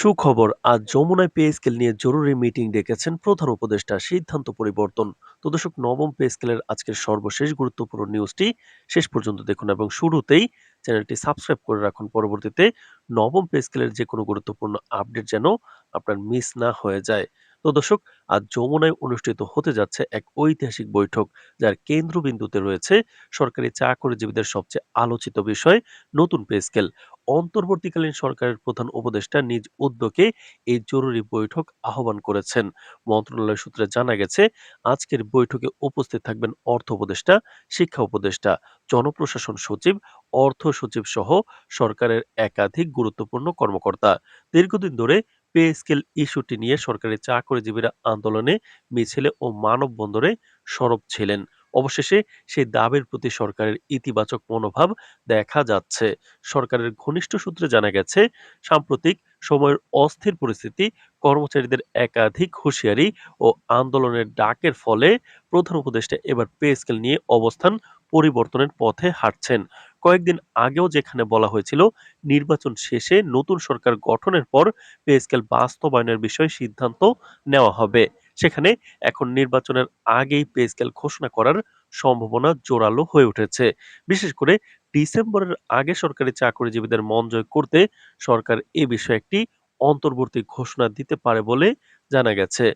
সুখবর, আজ যমুনায় পে স্কেল নিয়ে জরুরি মিটিং ডেকেছেন প্রধান উপদেষ্টা, সিদ্ধান্ত পরিবর্তন। তো দর্শক, নবম পে স্কেলের আজকের সর্বশেষ গুরুত্বপূর্ণ নিউজটি শেষ পর্যন্ত দেখুন এবং শুরুতেই চ্যানেলটি সাবস্ক্রাইব করে রাখুন। পরবর্তীতে নবম পে স্কেলের যে কোনো গুরুত্বপূর্ণ আপডেট যেন আপনার মিস না হয়ে যায়। তো দর্শক, আজ যমুনায় অনুষ্ঠিত হতে যাচ্ছে এক ঐতিহাসিক বৈঠক, যার কেন্দ্রবিন্দুতে রয়েছে সরকারি চাকরিজীবীদের সবচেয়ে আলোচিত বিষয় নতুন পে স্কেল। অন্তর্বর্তীকালীন সরকারের প্রধান উপদেষ্টা নিজ উদ্যোগে এই জরুরি বৈঠক আহ্বান করেছেন। মন্ত্রণালয় সূত্রে জানা গেছে, আজকের বৈঠকে উপস্থিত থাকবেন অর্থ উপদেষ্টা, শিক্ষা উপদেষ্টা, জনপ্রশাসন সচিব, অর্থ সচিব সহ সরকারের একাধিক গুরুত্বপূর্ণ কর্মকর্তা। দীর্ঘদিন ধরে পে স্কেল ইস্যুটি নিয়ে সরকারি চাকরিজীবীরা আন্দোলনে, মিছিলে ও মানববন্ধনে সরব ছিলেন। অবশেষে সেই দাবির প্রতি সরকারের ইতিবাচক মনোভাব দেখা যাচ্ছে। সরকারের ঘনিষ্ঠ সূত্রে জানা গেছে, সাম্প্রতিক সময়ের অস্থির পরিস্থিতি কর্মচারীদের একাধিক হুঁশিয়ারি ও আন্দোলনের ডাকের ফলে প্রধান উপদেষ্টা এবার পে স্কেল নিয়ে অবস্থান পরিবর্তনের পথে হাঁটছেন। কয়েকদিন আগেও যেখানে বলা হয়েছিল, নির্বাচন শেষে নতুন সরকার গঠনের পর পে স্কেল বাস্তবায়নের বিষয়ে সিদ্ধান্ত নেওয়া হবে। সেখানে এখন নির্বাচনের আগেই পে স্কেল ঘোষণা করার সম্ভাবনা জোরালো হয়ে উঠেছে। বিশেষ করে ডিসেম্বরের আগে সরকারি চাকরিজীবীদের মন জয় করতে সরকার এ বিষয়ে একটি অন্তর্বর্তী ঘোষণা দিতে পারে বলে জানা গেছে।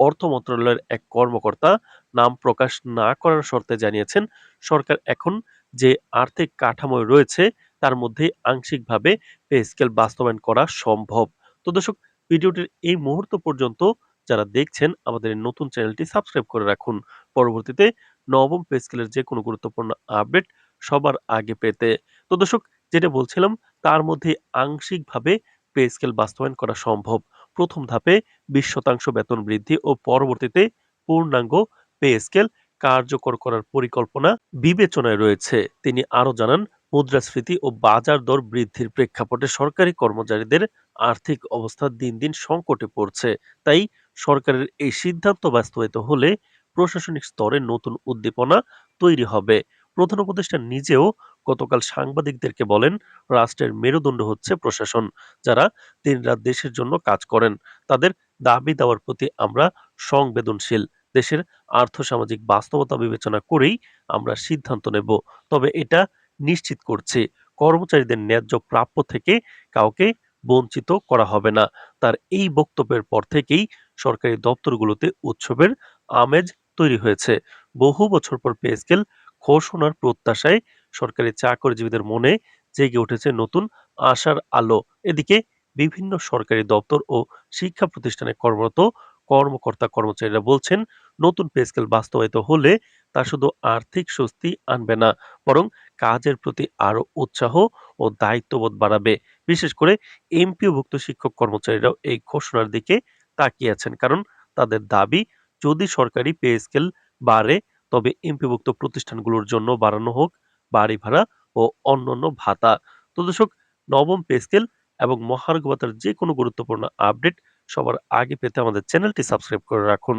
অর্থ মন্ত্রণালয়ের এক কর্মকর্তা নাম প্রকাশ না করার শর্তে জানিয়েছেন, সরকার এখন যে আর্থিক কাঠামো রয়েছে, তার মধ্যে আংশিকভাবে পে স্কেল বাস্তবায়ন করা সম্ভব। তো দর্শক, ভিডিওটির এই মুহূর্ত পর্যন্ত যারা দেখছেন, আমাদের নতুন চ্যানেলটি সাবস্ক্রাইব করে রাখুন। পরবর্তীতে নবম পে স্কেলের যে কোনো গুরুত্বপূর্ণ আপডেট সবার আগে পেতে। তো দর্শক, যেটা বলছিলাম, তার মধ্যে আংশিকভাবে পে স্কেল বাস্তবায়ন করা সম্ভব। প্রথম ধাপে বিশ শতাংশ বেতন বৃদ্ধি ও পরবর্তীতে পূর্ণাঙ্গ পে স্কেল কার্যকর করার পরিকল্পনা বিবেচনায় রয়েছে। তিনি আরও জানান, মুদ্রাস্ফীতি ও বাজার দর বৃদ্ধির প্রেক্ষাপটে সরকারি কর্মচারীদের আর্থিক অবস্থা দিন দিন সংকটে পড়ছে। তাই সরকারের এই সিদ্ধান্ত বাস্তবায়িত হলে প্রশাসনিক স্তরে নতুন উদ্দীপনা তৈরি হবে। প্রধান উপদেষ্টা নিজেও গতকাল সাংবাদিকদেরকে বলেন, রাষ্ট্রের মেরুদণ্ড হচ্ছে প্রশাসন, যারা দিনরাত দেশের জন্য কাজ করেন। তাদের দাবি দেওয়ার প্রতি আমরা সংবেদনশীল। দেশের আর্থসামাজিক বাস্তবতা বিবেচনা করেই আমরা সিদ্ধান্ত নেব। তবে এটা নিশ্চিত করছি, কর্মচারীদের ন্যায্য প্রাপ্য থেকে কাউকে বঞ্চিত করা হবে না। তার এই বক্তব্যের পর থেকেই সরকারি দপ্তরগুলোতে উৎসবের আমেজ তৈরি হয়েছে। বহু বছর পর পে স্কেল ঘোষণার প্রত্যাশায় সরকারি চাকরিজীবীদের মনে জেগে উঠেছে নতুন আশার আলো। এদিকে বিভিন্ন সরকারি দপ্তর ও শিক্ষা প্রতিষ্ঠানে কর্মরত কর্মকর্তা কর্মচারীরা বলছেন নতুন পে স্কেল বাস্তবায়িত হলে তা শুধু আর্থিক স্বস্তি আনবে না, বরং কাজের প্রতি আরও উৎসাহ ও দায়িত্ববোধ বাড়াবে। বিশেষ করে এমপিওভুক্ত শিক্ষক কর্মচারীরাও এই ঘোষণার দিকে তাকিয়ে আছেন, কারণ তাদের দাবি, যদি সরকারি পে স্কেল বাড়ে, তবে এমপিভুক্ত প্রতিষ্ঠানগুলোর জন্য বাড়ানো হোক বাড়ি ভাড়া ও অন্যান্য ভাতা। তো দর্শক, নবম পে স্কেল এবং মহার্ঘ ভাতার যে কোনো গুরুত্বপূর্ণ আপডেট সবার আগে পেতে আমাদের চ্যানেলটি সাবস্ক্রাইব করে রাখুন।